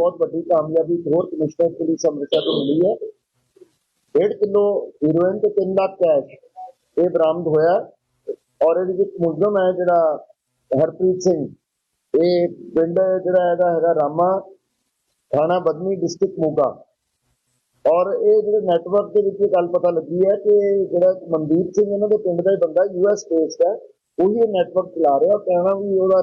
ਬਹੁਤ ਵੱਡੀ ਕਾਮਯਾਬੀ ਹੋਰ ਕਮਿਸ਼ਨਰ ਪੁਲਿਸ ਅੰਮ੍ਰਿਤਸਰ ਨੂੰ ਮਿਲੀ ਹੈ। 1.5 ਕਿਲੋ ਹੀਰੋਇਨ ਤੇ 3 ਲੱਖ ਕੈਸ਼ ਇਹ ਬਰਾਮਦ ਹੋਇਆ ਔਰ ਇਹਦੇ ਵਿੱਚ ਮੁਲਜ਼ਮ ਹੈ ਜਿਹੜਾ ਹਰਪ੍ਰੀਤ ਸਿੰਘ। ਇਹ ਪਿੰਡ ਜਿਹੜਾ ਇਹਦਾ ਹੈਗਾ ਰਾਮਾ, ਥਾਣਾ ਬਦਨੀ, ਡਿਸਟ੍ਰਿਕਟ ਮੋਗਾ। ਔਰ ਇਹ ਜਿਹੜੇ ਨੈਟਵਰਕ ਦੇ ਵਿੱਚ ਇਹ ਗੱਲ ਪਤਾ ਲੱਗੀ ਹੈ ਕਿ ਜਿਹੜਾ ਮਨਦੀਪ ਸਿੰਘ ਇਹਨਾਂ ਦੇ ਪਿੰਡ ਦਾ ਹੀ ਬੰਦਾ ਯੂਐਸ ਬੇਸਡ ਹੈ, ਉਹੀ ਇਹ ਨੈਟਵਰਕ ਚਲਾ ਰਿਹਾ। ਔਰ ਕਹਿਣਾ ਵੀ ਉਹਦਾ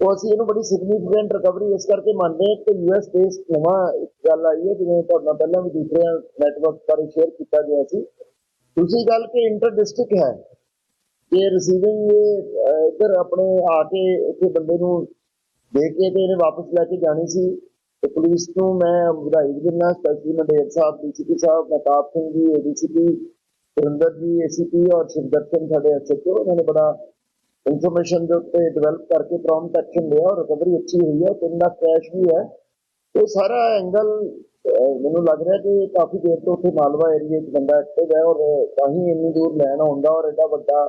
ਉਹ ਅਸੀਂ ਇਹਨੂੰ ਬੜੀ ਸਿਗਨੀਫੀਕੈਂਟ ਰਿਕਵਰੀ ਇਸ ਕਰਕੇ ਮੰਨਦੇ ਹਾਂ ਕਿ ਯੂਐਸ ਬੇਸਡ ਨਵਾਂ ਗੱਲ ਆਈ ਹੈ, ਜਿਵੇਂ ਤੁਹਾਡਾ ਪਹਿਲਾਂ ਵੀ ਦੂਸਰੇ ਨੈਟਵਰਕ ਬਾਰੇ ਸ਼ੇਅਰ ਕੀਤਾ ਗਿਆ ਸੀ। ਦੂਸਰੀ ਗੱਲ ਕਿ ਇੰਟਰ ਡਿਸਟ੍ਰਿਕਟ ਹੈ। ਕਿ ਰਿਸੀਵਿੰਗ ਇੱਧਰ ਆਪਣੇ ਆ ਕੇ ਇੱਥੇ ਬੰਦੇ ਨੂੰ ਦੇ ਕੇ ਤੇ ਇਹਨੇ ਵਾਪਸ ਲੈ ਕੇ ਜਾਣੀ ਸੀ, ਤੇ ਪੁਲਿਸ ਨੂੰ ਮੈਂ ਵਧਾਈ ਦਿੰਦਾ specially Mander Sahib DCP Sahib Mehtab Singh ji ADCP Surinder ਜੀ ਏਸੀਪੀ ਔਰ ਸ਼ਿਵਦਰ ਸਿੰਘ ਸਾਡੇ ਐਸਐਚਓ ਉਹਨਾਂ ਨੇ ਬੜਾ ਇਨਫੋਰਮੇਸ਼ਨ ਦੇ ਉੱਤੇ ਡਿਵੈਲਪ ਕਰਕੇ ਪ੍ਰੌਮਪਟ ਐਕਸ਼ਨ ਲਿਆ ਔਰ ਰਿਕਵਰੀ ਅੱਛੀ ਹੋਈ ਹੈ ਤਿੰਨ ਲੱਖ ਕੈਸ਼ ਵੀ ਹੈ। ਇਹ ਸਾਰਾ ਐਂਗਲ ਮੈਨੂੰ ਲੱਗ ਰਿਹਾ ਕਿ ਕਾਫੀ ਦੇਰ ਤੋਂ ਉੱਥੇ ਮਾਲਵਾ ਏਰੀਆ 'ਚ ਬੰਦਾ ਐਕਟਿਵ ਹੈ ਔਰ ਤਾਂ ਹੀ ਇੰਨੀ ਦੂਰ ਲੈਣ ਆਉਂਦਾ ਔਰ ਐਡਾ ਵੱਡਾ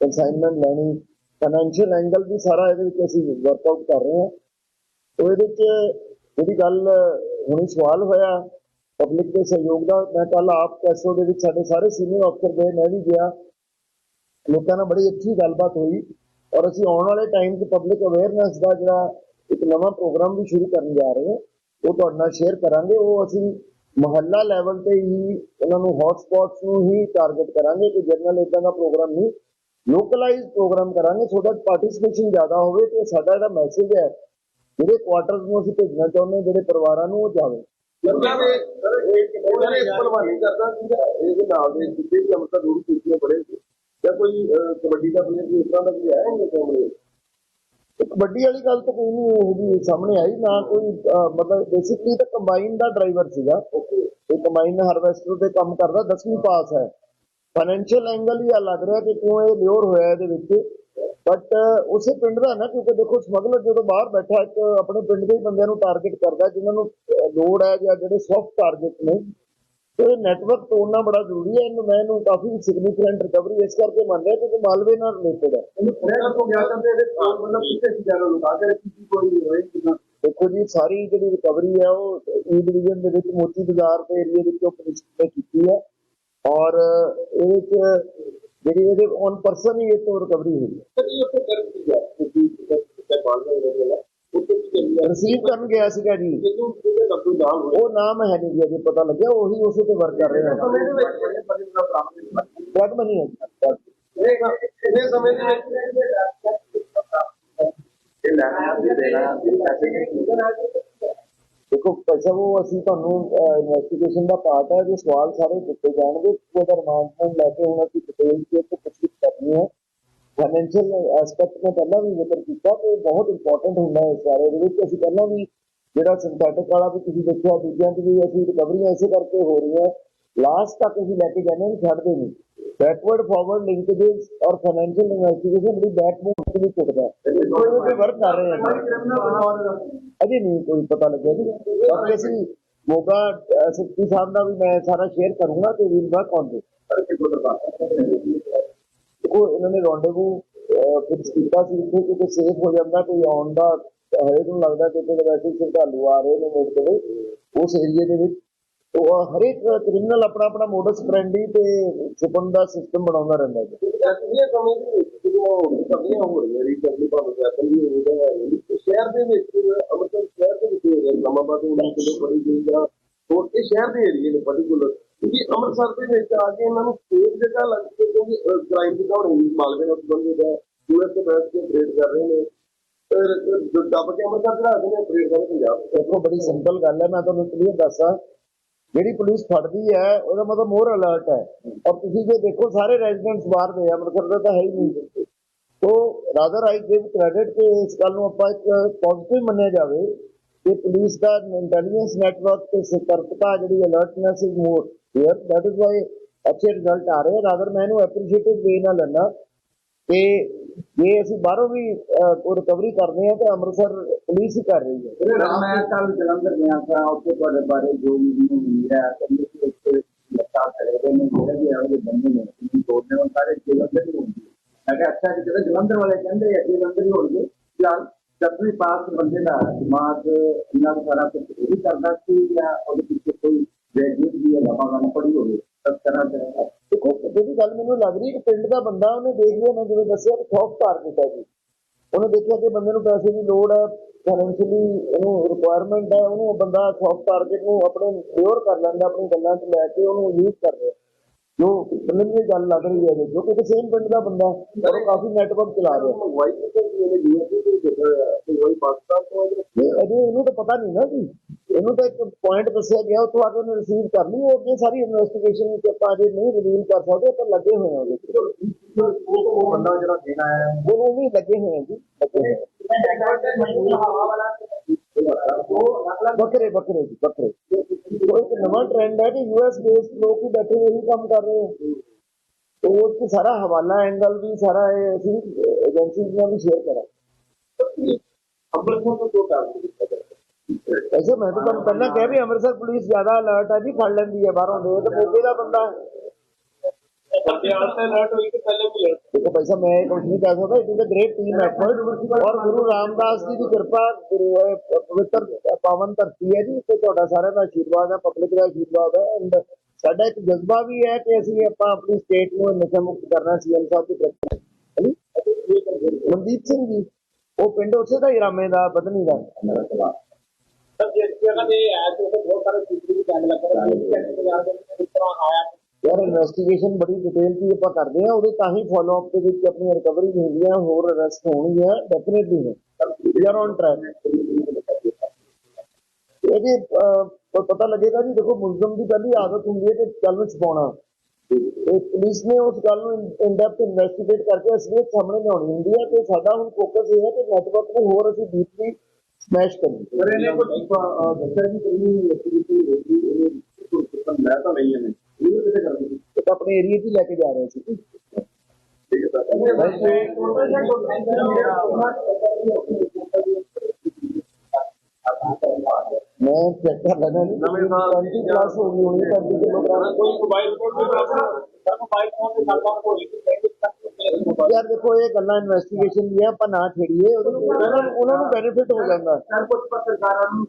ਕਨਸਾਈਨਮੈਂਟ ਲੈਣੀ। ਫਾਈਨੈਂਸ਼ੀਅਲ ਐਂਗਲ ਵੀ ਸਾਰਾ ਇਹਦੇ ਵਿੱਚ ਅਸੀਂ ਵਰਕਆਊਟ ਕਰ ਰਹੇ ਹਾਂ। ਉਹ ਇਹਦੇ 'ਚ ਜਿਹੜੀ ਗੱਲ ਹੁਣੀ ਸਵਾਲ ਹੋਇਆ ਪਬਲਿਕ ਦੇ ਸਹਿਯੋਗ ਦਾ, ਮੈਂ ਕੱਲ ਆਪ ਕੈਸੋ ਦੇ ਵਿੱਚ ਸਾਡੇ ਸਾਰੇ ਸੀਨੀਅਰ ਅਫਸਰ ਗਏ, ਮੈਂ ਵੀ ਗਿਆ। ਲੋਕਾਂ ਨਾਲ ਬੜੀ ਅੱਛੀ ਗੱਲਬਾਤ ਹੋਈ। ਔਰ ਅਸੀਂ ਆਉਣ ਵਾਲੇ ਟਾਈਮ 'ਚ ਪਬਲਿਕ ਅਵੇਅਰਨੈਸ ਦਾ ਜਿਹੜਾ ਇੱਕ ਨਵਾਂ ਪ੍ਰੋਗਰਾਮ ਵੀ ਸ਼ੁਰੂ ਕਰਨ ਜਾ ਰਹੇ ਹਾਂ ਉਹ ਤੁਹਾਡੇ ਨਾਲ ਸ਼ੇਅਰ ਕਰਾਂਗੇ। ਉਹ ਅਸੀਂ ਮਹੱਲਾ ਲੈਵਲ ਤੇ ਹੀ ਉਹਨਾਂ ਨੂੰ ਹੌਟ ਸਪੌਟਸ ਨੂੰ ਹੀ ਟਾਰਗੇਟ ਕਰਾਂਗੇ ਕਿ ਜਨਰਲ ਇਦਾਂ ਦਾ ਪ੍ਰੋਗਰਾਮ ਨਹੀਂ ਲੋਕਲਾਈਜ਼ ਪ੍ਰੋਗਰਾਮ ਕਰਾਂਗੇ ਸੋ ਦੈਟ ਪਾਰਟਿਸਿਪੇਸ਼ਨ ਜ਼ਿਆਦਾ ਹੋਵੇ ਤੇ ਸਾਡਾ ਜਿਹੜਾ ਮੈਸੇਜ ਹੈ ਜਿਹੜੇ ਕੁਆਟਰਸ ਨੂੰ ਅਸੀਂ ਭੇਜਣਾ ਚਾਹੁੰਦੇ ਹਾਂ ਜਿਹੜੇ ਪਰਿਵਾਰਾਂ ਨੂੰ ਉਹ ਜਾਵੇ। ਦੇ ਉਹਨਾਂ ਨੇ ਭਲਵਾਨੀ ਕਰਦਾ ਇਹਦੇ ਨਾਲ ਦੇ ਜਿੱਤੇ ਵੀ ਅਮਰਤਾ ਦੂਰ ਕੀਤੀਆਂ ਬੜੇ ਸੀ। ਕੋਈ ਕਬੱਡੀ ਦਾ ਪਲੇਅਰ ਇਸ ਤਰ੍ਹਾਂ ਦਾ ਵੀ ਹੈ ਇਹਦੇ ਸਾਹਮਣੇ ਕਬੱਡੀ ਵਾਲੀ ਗੱਲ ਤਾਂ ਕੋਈ ਨਹੀਂ ਉਹਦੀ ਸਾਹਮਣੇ ਆਈ ਨਾ ਕੋਈ ਮਤਲਬ ਬੇਸਿਕਲੀ ਤਾਂ ਕੰਬਾਈਨ ਦਾ ਡਰਾਈਵਰ ਸੀਗਾ। ਇਹ ਕੰਬਾਈਨ ਹਾਰਵੈਸਟਰ ਤੇ ਕੰਮ ਕਰਦਾ 10ਵੀਂ ਪਾਸ ਹੈ। ਫਾਈਨੈਂਸ਼ੀਅਲ ਐਂਗਲ ਹੀ ਆ ਲੱਗ ਰਿਹਾ ਕਿ ਕਿਉਂ ਇਹ ਲਿਓਰ ਹੋਇਆ ਇਹਦੇ ਵਿੱਚ। ਬਟ ਉਸੇ ਪਿੰਡ ਦਾ ਨਾ ਕਿਉਂਕਿ ਦੇਖੋ ਸਮਗਲਰ ਜਦੋਂ ਬਾਹਰ ਬੈਠਾ ਇੱਕ ਆਪਣੇ ਪਿੰਡ ਦੇ ਹੀ ਬੰਦਿਆਂ ਨੂੰ ਟਾਰਗੇਟ ਕਰਦਾ ਜਿਨ੍ਹਾਂ ਨੂੰ ਲੋੜ ਹੈ ਜਾਂ ਜਿਹੜੇ ਸੌਫਟ ਟਾਰਗੇਟ ਨੇ ਤੇ ਨੈਟਵਰਕ ਤੋੜਨਾ ਬੜਾ ਜ਼ਰੂਰੀ ਹੈ। ਇਹਨੂੰ ਮੈਂ ਇਹਨੂੰ ਕਾਫੀ ਸਿਗਨੀਫੀਕੈਂਟ ਰਿਕਵਰੀ ਇਸ ਕਰਕੇ ਮੰਨ ਰਿਹਾ ਕਿਉਂਕਿ ਮਾਲਵੇ ਨਾਲ ਰਿਲੇਟਡ ਹੈ। ਕੇ ਦੇਖੋ ਜੀ ਸਾਰੀ ਜਿਹੜੀ ਰਿਕਵਰੀ ਹੈ ਉਹ ਈ ਡਿਵੀਜ਼ਨ ਦੇ ਵਿੱਚ ਮੋਤੀ ਬਾਜ਼ਾਰ ਦੇ ਏਰੀਆ ਵਿੱਚੋਂ ਪੁਲਿਸ ਨੇ ਕੀਤੀ ਹੈ। ਔਰ ਇਹਦੇ ਚ ਜਿਹੜੀ ਇਹਦੇ ਔਨ ਪਰਸਨ ਹੀ ਇਹ ਤੋਂ ਰਿਕਵਰੀ ਹੋਈ ਹੈ। ਸਰ ਇਹ ਉੱਥੇ ਕਰ ਕੀ ਗਿਆ? ਤੁਸੀਂ ਕਿਤੇ ਬਾਲ ਦਾ ਕੀ ਰਿਸੀਵ ਕਰਨ ਗਿਆ ਸੀਗਾ ਜੀ। ਉਹ ਨਾਮ ਹੈ ਨਹੀਂ ਜੀ ਅਜੇ ਪਤਾ ਲੱਗਿਆ ਉਹੀ ਉਸੇ ਤੇ ਵਰਕ ਕਰ ਰਹੇ। ਹਾਂ ਬਲੱਡ ਮਨੀ ਹੈ। ਇਹਨੇ ਸਮੇਂ ਦੇ ਵਿੱਚ ਪੈਸੇ ਦੇਖੋ ਸਾਹਿਬ ਉਹ ਅਸੀਂ ਤੁਹਾਨੂੰ ਇਨਵੈਸਟੀਗੇਸ਼ਨ ਦਾ ਪਾਰਟ ਹੈ ਜੇ ਸਵਾਲ ਸਾਰੇ ਦਿੱਤੇ ਜਾਣਗੇ ਉਹਦਾ ਰਿਮਾਂਡ ਲੈ ਕੇ ਹੁਣ ਅਸੀਂ ਡਿਟੇਲ ਤੇ ਪੁੱਛਗਿੱਛ ਕਰਨੀ ਹੈ। ਫਾਈਨੈਂਸ਼ੀਅਲ ਐਸਪੈਕਟ ਮੈਂ ਪਹਿਲਾਂ ਵੀ ਜ਼ਿਕਰ ਕੀਤਾ ਕਿ ਬਹੁਤ ਇੰਪੋਰਟੈਂਟ ਹੁੰਦਾ ਹੈ ਇਸ ਬਾਰੇ ਦੇ ਵਿੱਚ ਅਸੀਂ ਪਹਿਲਾਂ ਵੀ ਜਿਹੜਾ ਸਿੰਥੈਟਿਕ ਵਾਲਾ ਵੀ ਤੁਸੀਂ ਦੇਖਿਆ ਦੂਜਿਆਂ ਦੀ ਵੀ ਅਸੀਂ ਰਿਕਵਰੀਆਂ ਇਸੇ ਕਰਕੇ ਹੋ ਰਹੀਆਂ ਲਾਸਟ ਤੱਕ ਅਸੀਂ ਲੈ ਕੇ ਜਾਂਦੇ ਹਾਂ ਛੱਡਦੇ ਨਹੀਂ। ਬੈਕਵਰਡ ਫਾਰਵਰਡ ਲਿੰਕੇजेस ਔਰ ਫਾਈਨੈਂਸ਼ੀਅਲ ਇਨਵੈਸਟੀਗੇਸ਼ਨ ਬੜੀ ਬੈਕਬੋਨ ਤੇ ਵੀ ਹੈ। ਕੋਈ ਤੇ ਵਰਕ ਕਰ ਰਹੇ ਹਾਂ ਅਜੇ ਨਹੀਂ ਕੋਈ ਪਤਾ ਲੱਗਿਆ ਜੀ। ਬਾਕੀ ਅਸੀਂ ਮੋਗਾ ਐਸਪੀ ਸਾਹਿਬ ਦਾ ਵੀ ਮੈਂ ਸਾਰਾ ਸ਼ੇਅਰ ਕਰੂੰਗਾ ਤੇ ਵੀਲ ਵਰਕ ਔਨ ਦਿਸ ਦੇਖੋ ਇਹਨਾਂ ਨੇ ਰੌਂਡੇਵੂ ਫਿਕਸ ਕੀਤਾ ਸੀ, ਇੱਥੇ ਕਿਤੇ ਸੇਫ ਹੋ ਜਾਂਦਾ, ਕੋਈ ਆਉਣ ਦਾ ਹਰੇਕ ਨੂੰ ਲੱਗਦਾ ਕਿ ਤੇ ਵੈਸੇ ਸ਼ਰਧਾਲੂ ਆ ਰਹੇ ਨੇ ਮੋੜ ਤੇ ਉਸ ਏਰੀਏ ਦੇ ਵਿੱਚ। ਉਹ ਹਰੇਕ ਕ੍ਰਿਮੀਨਲ ਆਪਣਾ ਆਪਣਾ ਮੋਡਸ ਫ੍ਰੈਂਡਲੀ ਤੇ ਛੁਪਣ ਦਾ ਸਿਸਟਮ ਬਣਾਉਂਦਾ ਰਹਿੰਦਾ ਹੈ ਇਹ ਸਮੇਂ ਦੇ ਵਿੱਚ ਜਦੋਂ ਸਭੀਆਂ ਹੋ ਰਹੀਆਂ ਰੀਕਵਰੀ ਭਾਵੇਂ ਸੈਕਲ ਵੀ ਹੋ ਰਿਹਾ ਹੈ ਸ਼ਹਿਰ ਦੇ ਵਿੱਚ ਅੰਮ੍ਰਿਤਸਰ ਸ਼ਹਿਰ ਦੇ ਵਿੱਚ ਹੋ ਰਿਹਾ ਇਸਲਾਮਾਬਾਦ ਨੂੰ ਕਿਲੋ ਬੜੀ ਗਈ ਜਾਂ ਹੋਰ ਇਹ ਸ਼ਹਿਰ ਦੇ ਏਰੀਏ ਨੇ ਪਾਰਟਿਕੂਲਰ ਕਿਉਂਕਿ ਅੰਮ੍ਰਿਤਸਰ ਦੇ ਵਿੱਚ ਆ ਕੇ ਇਹਨਾਂ ਨੂੰ ਸੇਫ ਜਗ੍ਹਾ ਲੱਗਦੀ ਕਿਉਂਕਿ ਕ੍ਰਾਈਮ ਦੀ ਕਹਾਣੀ ਮਾਲਵੇ ਨਾਲ ਸੰਬੰਧਿਤ ਹੈ ਯੂਐਸ ਤੋਂ ਬੈਠ ਕੇ ਆਪਰੇਟ ਕਰ ਰਹੇ ਨੇ। ਦੱਬ ਕੇ ਅੰਮ੍ਰਿਤਸਰ ਚੜਾ ਦਿੰਦੇ ਨੇ ਕਰ ਪੰਜਾਬ। ਦੇਖੋ, ਬੜੀ ਸਿੰਪਲ ਗੱਲ ਹੈ, ਮੈਂ ਤੁਹਾਨੂੰ ਕਲੀਅਰ ਦੱਸਾਂ। ਜਿਹੜੀ ਪੁਲਿਸ ਫੜਦੀ ਹੈ, ਉਹਦਾ ਮਤਲਬ ਮੋਰ ਅਲਰਟ ਹੈ। ਔਰ ਤੁਸੀਂ ਜੇ ਦੇਖੋ, ਸਾਰੇ ਰੈਜ਼ੀਡੈਂਟਸ ਬਾਹਰ ਦੇ ਅੰਮ੍ਰਿਤਸਰ ਦਾ ਤਾਂ ਹੈ ਹੀ ਨਹੀਂ। ਤੋ ਰਾਦਰ ਆਈ ਗਿਵ ਕ੍ਰੈਡਿਟ ਕਿ ਇਸ ਗੱਲ ਨੂੰ ਆਪਾਂ ਇੱਕ ਪੋਜ਼ਿਟਿਵ ਮੰਨਿਆ ਜਾਵੇ ਕਿ ਪੁਲਿਸ ਦਾ ਇੰਟੈਲੀਜੈਂਸ ਨੈਟਵਰਕ ਤੇ ਸਤਰਕਤਾ ਜਿਹੜੀ alertness is more here that is why ਅੱਛੇ ਰਿਜ਼ਲਟ ਆ ਰਹੇ ਰਾਦਰ ਮੈਂ ਇਹਨੂੰ ਐਪਰੀਸ਼ੀਏਟਿਵ ਵੇ ਨਾਲ ਲੈਣਾ ਕਿ ਜੇ ਅਸੀਂ ਬਾਹਰੋਂ ਵੀ ਰਿਕਵਰੀ ਕਰਦੇ ਹਾਂ ਤਾਂ ਅੰਮ੍ਰਿਤਸਰ ਪੁਲਿਸ ਹੀ ਕਰ ਰਹੀ ਹੈ ਮੈਂ ਕੱਲ ਜਲੰਧਰ ਗਿਆ ਸਾਂ ਉੱਥੇ ਤੁਹਾਡੇ ਬਾਰੇ ਜੋ ਮੈਨੂੰ ਮਿਲਿਆ ਕਹਿੰਦੇ ਕਿ ਉੱਥੇ ਲੱਤਾਂ ਖੜੇ ਨੇ ਜਿਹੜੇ ਵੀ ਆਉਂਦੇ ਬੰਦੇ ਨੇ ਤੋੜਨੇ ਉਹ ਸਾਰੇ ਜਲੰਧਰ ਹੀ ਹੁੰਦੇ ਮੈਂ ਕਿਹਾ ਅੱਛਾ ਕਿ ਜਿਹੜੇ ਜਲੰਧਰ ਵਾਲੇ ਕਹਿੰਦੇ ਆ ਜਲੰਧਰ ਹੀ ਹੋਣਗੇ ਫਿਲਹਾਲ ਦਸਵੀਂ ਪਾਸ ਬੰਦੇ ਦਾ ਦਿਮਾਗ ਇੰਨਾ ਸਾਰਾ ਕੁਝ ਇਹ ਕਰਦਾ ਸੀ ਜਾਂ ਉਹਦੇ ਪਿੱਛੇ ਕੋਈ ਗ੍ਰੈਜੂਏਟ ਵੀ ਹੈ ਲੰਬਾ ਨਾ ਪੜ੍ਹੀ ਹੋਵੇ ਤਾਂ ਤਰ੍ਹਾਂ ਦਾ ਦੇਖੋ ਜਿਹੜੀ ਗੱਲ ਮੈਨੂੰ ਲੱਗ ਰਹੀ ਕਿ ਪਿੰਡ ਦਾ ਬੰਦਾ, ਉਹਨੇ ਦੇਖ ਲਿਆ, ਮੈਂ ਜਿਵੇਂ ਦੱਸਿਆ ਕਿ ਸੌਫਟ ਟਾਰਗੇਟ ਹੈ ਜੀ ਉਹਨੇ ਦੇਖਿਆ ਕਿ ਬੰਦੇ ਨੂੰ ਪੈਸੇ ਦੀ ਲੋੜ ਹੈ ਫਾਈਨੈਂਸ਼ੀਅਲੀ ਇਹਨੂੰ ਰਿਕੁਆਇਰਮੈਂਟ ਹੈ, ਉਹਨੂੰ ਉਹ ਬੰਦਾ ਸੌਫਟ ਟਾਰਗੇਟ ਨੂੰ ਆਪਣੇ ਫੇਵਰ ਕਰ ਲੈਂਦਾ, ਆਪਣੀ ਗੱਲਾਂ 'ਚ ਲੈ ਕੇ ਉਹਨੂੰ ਯੂਜ਼ ਕਰ ਰਿਹਾ। ਜੋ ਬੰਦੇ ਨੂੰ ਇਹ ਗੱਲ ਲੱਗ ਰਹੀ ਹੈ, ਜੋ ਕਿ ਸੇਮ ਪਿੰਡ ਦਾ ਬੰਦਾ ਔਰ ਉਹ ਕਾਫੀ ਨੈਟਵਰਕ ਚਲਾ ਰਿਹਾ। ਵਾਈਟ ਤੇ ਇਹਨੇ ਯੂਐਸਏ ਤੋਂ ਜਿਹੜਾ ਤੇ ਵਹੀ ਪਾਕਿਸਤਾਨ ਤੋਂ ਹੈ ਨਹੀਂ ਅਜੇ ਇਹਨੂੰ ਤਾਂ ਪਤਾ ਨਹੀਂ ਨਾ ਜੀ। ਇਹਨੂੰ ਤਾਂ ਇੱਕ ਪੁਆਇੰਟ ਦੱਸਿਆ ਗਿਆ ਉੱਥੋਂ ਆ ਕੇ ਉਹਨੇ ਰਿਸੀਵ ਕਰ ਲਈ ਉਹ ਅੱਗੇ ਸਾਰੀ ਇਨਵੈਸਟੀਗੇਸ਼ਨ ਵਿੱਚ ਆਪਾਂ ਅਜੇ ਨਹੀਂ ਰਿਵੀਲ ਕਰ ਸਕਦੇ ਆਪਾਂ ਲੱਗੇ ਹੋਏ ਹਾਂ ਉਹਦੇ। ਉਹ ਬੰਦਾ ਜਿਹੜਾ ਦੇਣਾ ਹੈ। ਉਹ ਵੀ ਲੱਗੇ ਹੋਏ ਹਾਂ ਜੀ। ਬੱਕਰੇ ਬੱਕਰੇ ਜੀ ਬੱਕਰੇ ਇੱਕ ਨਵਾਂ ਟ੍ਰੈਂਡ ਹੈ ਕਿ ਯੂਐਸ ਬੇਸਡ ਲੋਕ ਹੀ ਬੈਠੇ ਇਹੀ ਕੰਮ ਕਰ ਰਹੇ ਹੈ तो ਉਹ ਉਸ ਸਾਰਾ ਹਵਾਲਾ ਐਂਗਲ ਵੀ ਸਾਰਾ ਇਹ ਅਸੀਂ ਏਜੰਸੀਜ਼ ਨਾਲ ਵੀ ਸ਼ੇਅਰ ਕਰਾਂ। ਅੰਮ੍ਰਿਤਸਰ ਤੋਂ ਮੈਂ ਤਾਂ ਤੁਹਾਨੂੰ ਪਹਿਲਾਂ ਕਿਹਾ ਵੀ ਅੰਮ੍ਰਿਤਸਰ ਪੁਲਿਸ ਜ਼ਿਆਦਾ ਅਲਰਟ ਹੈ ਜੀ ਫੜ ਲੈਂਦੀ ਹੈ ਬਾਹਰੋਂ ਦੇ ਤੇ ਮੋਗੇ ਦਾ ਬੰਦਾ ਪਟਿਆਲਾ ਤੇ ਅਲਰਟ ਹੋਈ ਕਿ ਪਹਿਲੇ ਵੀ alert ਦੇਖੋ ਭਾਈ ਸਾਹਿਬ ਮੈਂ ਇਹ ਕੁਝ ਨਹੀਂ ਕਹਿ ਸਕਦਾ it is a great team effort ਔਰ ਗੁਰੂ ਰਾਮਦਾਸ ਤੇ ਤੁਹਾਡਾ ਸਾਰਿਆਂ ਦਾ ਆਸ਼ੀਰਵਾਦ ਹੈ ਪਬਲਿਕ ਦਾ ਆਸ਼ੀਰਵਾਦ ਹੈ। ਐਂਡ ਸਾਡਾ ਇੱਕ ਜਜ਼ਬਾ ਵੀ ਹੈ ਕਿ ਅਸੀਂ ਆਪਾਂ ਆਪਣੀ ਸਟੇਟ ਨੂੰ ਨਸ਼ਾ ਮੁਕਤ ਕਰਨਾ ਸੀਐਮ ਸਾਹਿਬ ਦੀ ਤਰਫ ਮਨਦੀਪ ਸਿੰਘ ਜੀ, ਉਹ ਪਿੰਡ ਉਸੇ ਦਾ ਹੀ ਰਾਮੇ ਦਾ ਬਦਨੀ ਦਾ। ਜਗ੍ਹਾ ਤੇ ਆਇਆ ਤੇ ਉੱਥੇ ਬਹੁਤ ਸਾਰੇ ਸੀਸੀਟੀਵੀ ਕੈਮਰੇ ਲੱਗੇ ਹੋਏ ਨੇ ਕਿੰਨੇ ਬਾਜ਼ਾਰ ਦੇ ਵਿੱਚ ਇਸ ਤਰ੍ਹਾਂ ਆਇਆ। ਯਾਰ ਇਨਵੈਸਟੀਗੇਸ਼ਨ ਬੜੀ ਡਿਟੇਲ ਦੀ ਆਪਾਂ ਕਰਦੇ ਆ ਉਹਦੇ ਤਾਂ ਹੀ ਫਾਲੋ ਅਪ ਦੇ ਵਿੱਚ ਆਪਣੀ ਰਿਕਵਰੀ ਹੁੰਦੀਆਂ ਹੋਰ ਅਰੈਸਟ ਹੋਣਗੀਆਂ definitely we are on track ਇਹਦੇ ਪਤਾ ਲੱਗੇਗਾ ਜੀ, ਦੇਖੋ, ਮੁਲਜ਼ਮ ਦੀ ਪਹਿਲੀ ਆਦਤ ਹੁੰਦੀ ਹੈ ਕਿ ਗੱਲ ਨੂੰ ਛਪਾਉਣਾ। ਪੁਲਿਸ ਨੇ ਉਸ ਗੱਲ ਨੂੰ ਇਨ ਇਨਵੈਸਟੀਗੇਟ ਕਰਕੇ ਅਸਲੀਅਤ ਸਾਹਮਣੇ ਲਿਆਉਣੀ ਹੁੰਦੀ ਹੈ ਤੇ ਸਾਡਾ ਹੁਣ ਫੋਕਸ ਇਹ ਹੈ ਕਿ ਨੈਟਵਰਕ ਨੂੰ ਹੋਰ ਅਸੀਂ ਡੀਪਲੀ ਸਮੈਸ਼ ਕਰੀਏ ਸਰ ਇਹਨੇ ਕੋਈ ਦੱਸਿਆ ਕਿ ਕਿੰਨੀ ਇਨਵੈਸਟੀਗੇਸ਼ਨ ਹੋਈ ਇਹ ਕੋਈ ਮੈਂ ਤਾਂ ਨਹੀਂ ਹੈ ਇਹ ਕਿਤੇ ਕਰ ਦਿੱਤੀ ਤੇ ਤਾਂ ਆਪਣੇ ਏਰੀਆ 'ਚ ਹੀ ਲੈ ਕੇ ਜਾ ਰਹੇ ਸੀ। ਠੀਕ ਹੈ ਸਰ। ਮੈਂ ਚੈੱਕ ਕਰ ਲੈਣਾ ਨਵੇਂ ਸਾਲ 20 ਕਲਾਸ ਹੋ ਗਈ ਹੋਣੀ 35 ਕਿਲੋਗ੍ਰਾਮ ਕੋਈ ਮੋਬਾਈਲ ਫੋਨ ਤੇ ਸਰ। ਮੋਬਾਈਲ ਫੋਨ ਤੇ ਸਾਡਾ ਹੋਈ ਕਿ ਕ੍ਰੈਡਿਟ ਯਾਰ ਦੇਖੋ, ਇਹ ਗੱਲਾਂ ਇਨਵੈਸਟੀਗੇਸ਼ਨ ਦੀਆਂ, ਆਪਾਂ ਨਾ ਛੇੜੀਏ, ਉਹਦੇ ਉਹਨਾਂ ਨੂੰ ਉਹਨਾਂ ਨੂੰ ਬੈਨੀਫਿਟ ਹੋ ਜਾਂਦਾ। ਸਰ ਕੁਝ ਪੱਤਰਕਾਰਾਂ ਨੂੰ